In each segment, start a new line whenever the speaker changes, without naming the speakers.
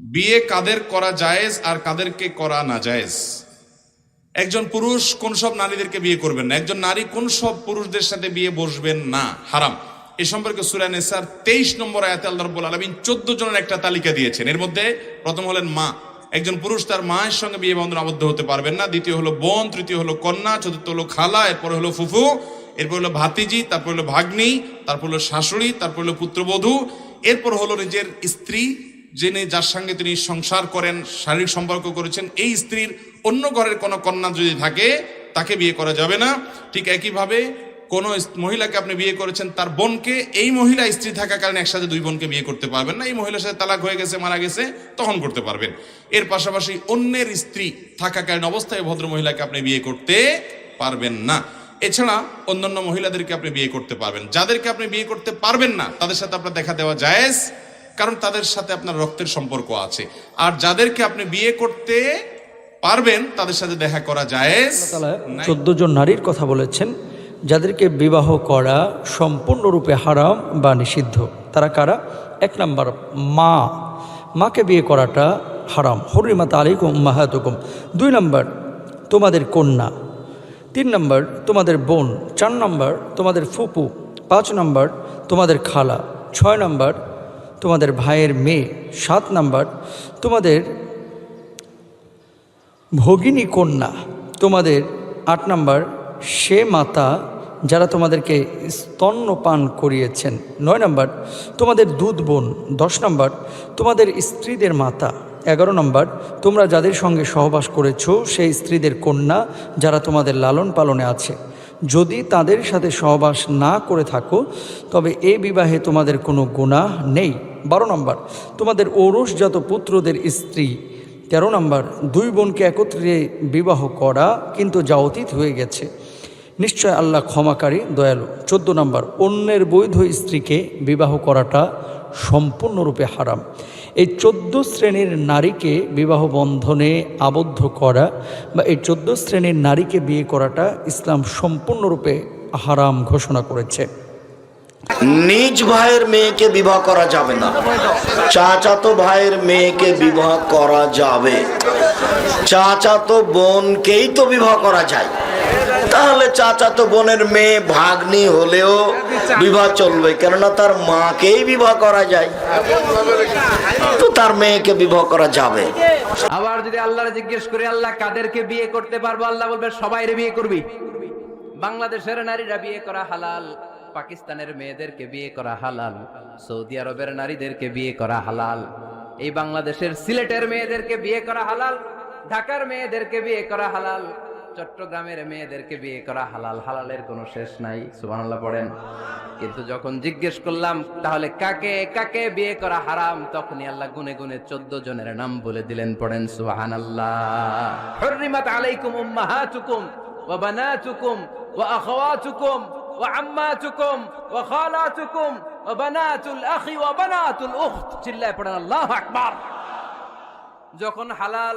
বিয়ে কাদের করা জায়েজ আর কাদেরকে করা না জায়েজ? একজন পুরুষ কোন সব নারীদেরকে বিয়ে করবেন না? একজন নারী কোন সব পুরুষদের সাথে বিয়ে বসবেন না? হারাম। এ সম্পর্কে সুরা নেসার তেইশ নম্বর আয়াতে আল্লাহ রব্বুল আলমিন চোদ্দ জনের একটা তালিকা দিয়েছেন। এর মধ্যে প্রথম হলেন মা। একজন পুরুষ তার মায়ের সঙ্গে বিয়ে বন্ধন আবদ্ধ হতে পারবেন না। দ্বিতীয় হলো বোন, তৃতীয় হলো কন্যা, চতুর্থ হলো খালা, এরপর হলো ফুফু, এরপর হলো ভাতিজি, তারপর হলো ভাগ্নি, তারপর হলো শাশুড়ি, তারপর হলো পুত্রবধূ, এরপর হলো নিজের স্ত্রী যিনি যার সঙ্গে তিনি সংসার করেন, শারীরিক সম্পর্ক করেছেন, এই স্ত্রীর অন্য ঘরের কোনো কন্যা যদি থাকে, তাকে বিয়ে করা যাবে না। ঠিক একইভাবে কোনো মহিলাকে আপনি বিয়ে করেছেন, তার বোনকে এই মহিলা স্ত্রী থাকা কারণে একসাথে দুই বোনকে বিয়ে করতে পারবেন না। এই মহিলার সাথে তালাক হয়ে গেছে, মারা গেছে, তখন করতে পারবেন। এর পাশাপাশি অন্যের স্ত্রী থাকাকালীন অবস্থায় ভদ্র মহিলাকে আপনি বিয়ে করতে পারবেন না। এছাড়া অন্যান্য মহিলাদেরকে আপনি বিয়ে করতে পারবেন। যাদেরকে আপনি বিয়ে করতে পারবেন না, তাদের সাথে আপনার দেখা দেওয়া জায়েজ। কারণ তাদের সাথে আপনার রক্তের সম্পর্ক আছে। আর যাদেরকে আপনি বিয়ে করতে পারবেন তাদের সাথে দেখা করা যায়
চোদ্দ জন নারীর কথা বলেছেন যাদেরকে বিবাহ করা সম্পূর্ণরূপে হারাম বা নিষিদ্ধ। তারা কারা? এক নম্বর মা। মাকে বিয়ে করাটা হারাম। হরিমাত আলাইকুম মাহাতুকুম দুই নম্বর তোমাদের কন্যা। তিন নম্বর তোমাদের বোন। চার নম্বর তোমাদের ফুপু। পাঁচ নম্বর তোমাদের খালা। ছয় নম্বর তোমাদের ভাইয়ের মেয়ে, সাত নম্বর, তোমাদের ভগিনী কন্যা, তোমাদের আট নাম্বার, সে মাতা যারা তোমাদেরকে স্তন্যপান করিয়েছেন, নয় নাম্বার, তোমাদের দুধ বোন, দশ নাম্বার, তোমাদের স্ত্রীদের মাতা, এগারো নম্বর, তোমরা যাদের সঙ্গে সহবাস করেছ, সেই স্ত্রীদের কন্যা যারা তোমাদের লালন পালনে আছে যদি তাদের সাথে সহবাস না করে থাকো, তবে এ বিবাহে তোমাদের কোনো গুনাহ নেই। বারো নম্বর, তোমাদের ঔরসজাত পুত্রদের স্ত্রী। তেরো নম্বর, দুই বোনকে একত্রে বিবাহ করা কিন্তু যা অতীত হয়ে গেছে। নিশ্চয় আল্লাহ ক্ষমাকারী, দয়ালু। চোদ্দ নম্বর, অন্যের বৈধ স্ত্রীকে বিবাহ করাটা সম্পূর্ণরূপে হারাম। এই চোদ্দ শ্রেণির নারীকে বিবাহ বন্ধনে আবদ্ধ করা বা এই চোদ্দ শ্রেণির নারীকে বিয়ে করাটা ইসলাম সম্পূর্ণরূপে হারাম ঘোষণা করেছে।
নিজ ভাইয়ের মেয়েকে বিবাহ করা যাবে না। চাচাতো ভাইয়ের মেয়েকে বিবাহ করা যাবে। চাচাতো বোনকেই তো বিবাহ করা যায়। তাহলে চাচাতো বোনের মেয়ে, ভাগ্নি হলেও বিবাহ চলবে, কেননা তার মাকেই বিবাহ করা যায়। তো তার মেয়েকে বিবাহ করা যাবে।
আবার যদি আল্লাহর জিজ্ঞেস করি, আল্লাহ, কাদেরকে বিয়ে করতে পারব? আল্লাহ বলবে, সবাইরে বিয়ে করবি। বাংলাদেশের নারীরা বিয়ে করা হালাল, পাকিস্তানের মেয়েদেরকে বিয়ে করা হালাল, সৌদি আরবের নারীদেরকে বিয়ে করা হালাল, এই বাংলাদেশের সিলেটের মেয়েদেরকে বিয়ে করা হালাল, ঢাকার মেয়েদেরকে বিয়ে করা হালাল। চট্টগ্রামের মেয়েদেরকে বিয়ে করা হালাল, হালালের কোনো শেষ নাই, সুবহানাল্লাহ পড়েন। কিন্তু যখন জিজ্ঞেস করলাম, তাহলে কাকে কাকে বিয়ে করা হারাম? তখনই আল্লাহ গুনে গুনে চোদ্দ জনের নাম বলে দিলেন, পড়েন সুহান আল্লাহ হরিমাত আলাইকুম উম্মাহাতুকুম, ওয়া বানাতুকুম, ওয়া আখাওয়াতুকুম, ওয়া আম্মাতুকুম, ওয়া খালাতুকুম, ওয়া বানাতুল আখি, ওয়া বানাতুল উখত। চিল্লায় পড়েন, আল্লাহু আকবার। যখন হালাল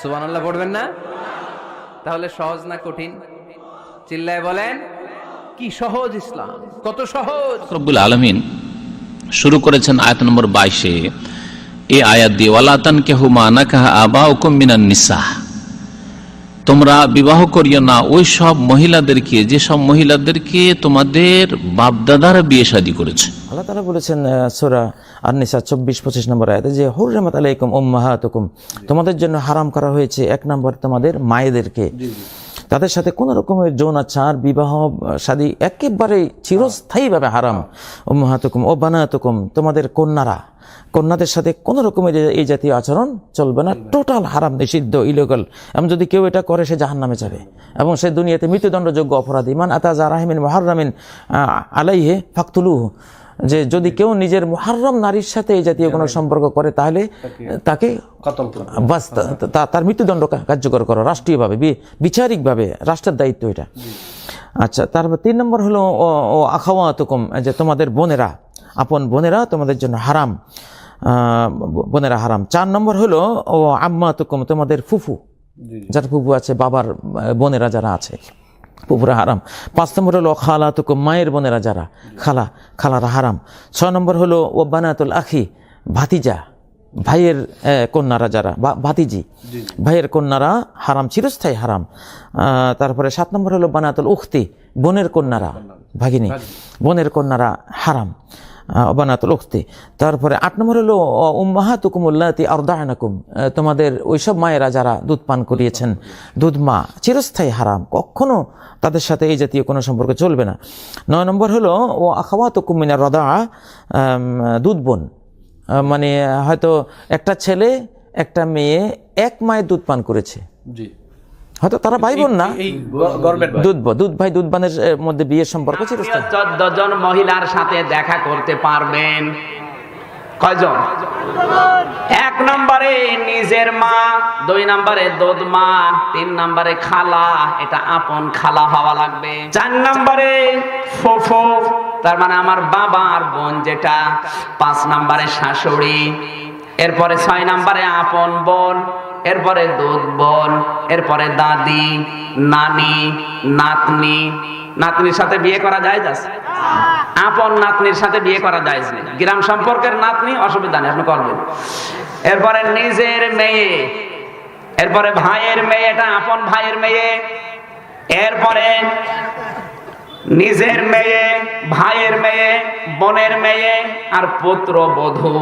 সুবহানাল্লাহ পড়বেন না? তাহলে সহজ না কঠিন? চিল্লায় বলেন, কি সহজ ইসলাম, কত সহজ।
রব্বুল আলমিন শুরু করেছেন আয়াত নম্বর বাইশে, এ আয়াত দিয়ে ওয়ালাতান কেহু মানা কাহা আবা হুকুম মিনান নিসা তোমরা বিবাহ করিও না। ওই সব মহিলাদেরকে যে সব মহিলাদেরকে তোমাদের বাপদাদারা বিয়ে শাদী করেছে।
আল্লাহ তালা বলেছেন সোরা আর নিসা চব্বিশ পঁচিশ নম্বর আয়তে যে হুররামাত আলাইকুম উম্মাহাতুকুম। তোমাদের জন্য হারাম করা হয়েছে। এক নম্বর তোমাদের মায়েদেরকে। তাদের সাথে কোনো রকমের যৌনাচার, বিবাহ শাদী একেবারে চিরস্থায়ীভাবে হারাম। উম্মাহাতুকুম ও বানাতুকুম, তোমাদের কন্যারা। কন্যাদের সাথে কোনো রকমের এই- জাতীয় আচরণ চলবে না। টোটাল হারাম, নিষিদ্ধ ইলিগাল এবং যদি কেউ এটা করে, সে জাহান নামে যাবে। এবং সে দুনিয়াতে মৃত্যুদণ্ডযোগ্য অপরাধী। মান আতা জারাহিমিন মহারামিন আলাইহে ফাকতুলুহু। যে যদি কেউ নিজের মুহাররম নারীর সাথে এই জাতীয় কোনো সম্পর্ক করে তাহলে তাকে বাস তার মৃত্যুদণ্ড কার্যকর করো রাষ্ট্রীয়ভাবে বিচারিকভাবে রাষ্ট্রের দায়িত্ব এটা। আচ্ছা তারপর তিন নম্বর হলো ও ও আখাওয়াতুকুম যে তোমাদের বোনেরা আপন বোনেরা তোমাদের জন্য হারাম বোনেরা হারাম। চার নম্বর হলো ও আম্মাতুকুম তোমাদের ফুফু যার ফুফু আছে বাবার বোনেরা যারা আছে। পুকুরা হারাম। পাঁচ নম্বর হলো খালা তুকু মায়ের বোনেরা যারা খালা খালারা হারাম। ছয় নম্বর হলো ও বানাতুল আখি ভাতিজা ভাইয়ের কন্যারা যারা ভাতিজি। ভাইয়ের কন্যারা হারাম চিরস্থায়ী হারাম। তারপরে সাত নম্বর হলো বানাতুল উখতি বোনের কন্যারা ভাগিনী। বোনের কন্যারা হারাম। আহ, বানাতুল উখতি তারপরে আট নম্বর হলো উম্মাহাতুকুমুল্লাতি আরদায়নাকুম তোমাদের ওইসব মায়েরা যারা দুধ পান করিয়েছেন দুধ মা চিরস্থায়ী হারাম। কখনো তাদের সাথে এই জাতীয় কোনো সম্পর্ক চলবে না। নয় নম্বর হলো ও আখাওয়াতুকুমিনা রদা দুধ বোন। মানে হয়তো একটা ছেলে একটা মেয়ে এক মায়ের দুধ পান করেছে। হয়তো তারা ভাই বোন না? দুধ দুধ ভাই দুধ বানের মধ্যে বিয়ের সম্পর্ক চিরস্থায়ী
চোদ্দ জন মহিলার সাথে দেখা করতে পারবেন। কয়জন? এক নম্বরে নিজের মা দুই নম্বরে দোদ মা তিন নম্বরে খালা। এটা আপন খালা হওয়া লাগবে। চার নম্বরে ফোফো তার মানে আমার বাবা আর বোন যেটা পাঁচ নম্বরে শাশুড়ি। এরপরে ছয় নম্বরে আপন বোন। এরপরে দুধ বোন, এরপরে দাদি, নানি, নাতনি। নাতনির সাথে বিয়ে করা যায় যাচ্ছে আপন নাতনির সাথে বিয়ে করা যায় গ্রাম সম্পর্কের নাতনি, অসুবিধা নেই, আপনি করবেন। এরপরে নিজের মেয়ে, এরপরে ভাইয়ের মেয়ে, এটা আপন ভাইয়ের মেয়ে। এরপরে নিজের মেয়ে, ভাইয়ের মেয়ে, বোনের মেয়ে আর পুত্র বধূ